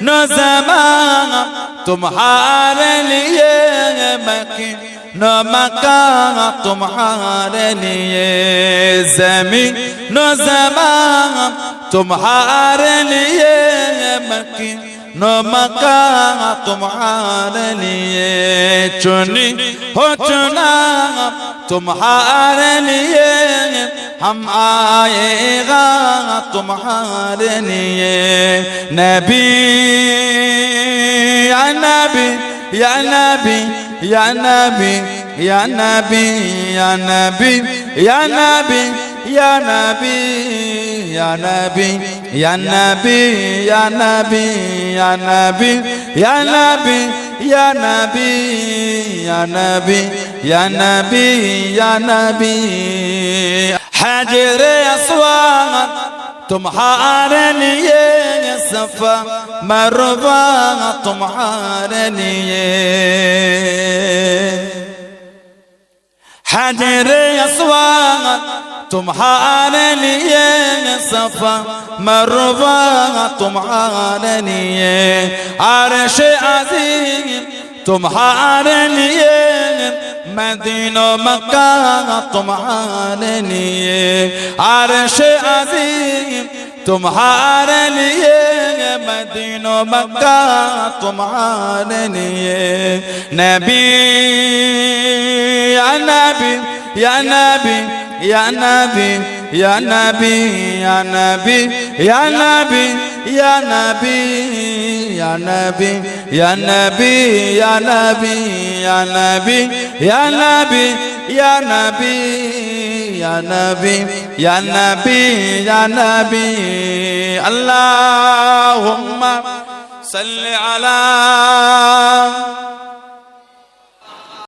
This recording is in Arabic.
نو زمان تمہارے لیے نو مکان تمہارے لیے زمین۔ نو زمان تمہارے لیے مکین نو مکان تمہارے لیے چنی۔ ہو چنا تمہارے لیے۔ ہم آئے گا تمہارے لیے۔ نبی نبی یا نبی یا نبی یا نبی یا نبی یا نبی یا نبی یا نبی یا نبی یا نبی یا نبی یا نبی یا نبی یا نبی یا نبی یا نبی حجر اسوان لیے सफ़ा मरवा طمعانني. लिए اسوان طمعانني. لي صفا مروا تمحال عرش عظيم طمعانني. مدينة مكة طمعانني. عرش عظيم تمحال مدینہ مکہ تمہارے لیے نبی یا نبی یا نبی یا نبی یا نبی یا نبی یا نبی یا نبی یا نبی یا نبی یا نبی یا نبی یا نبی ইয়া নবী ইয়া নবী ইয়া নবী ইয়া নবী আল্লাহুম্মা সাল্লি আলা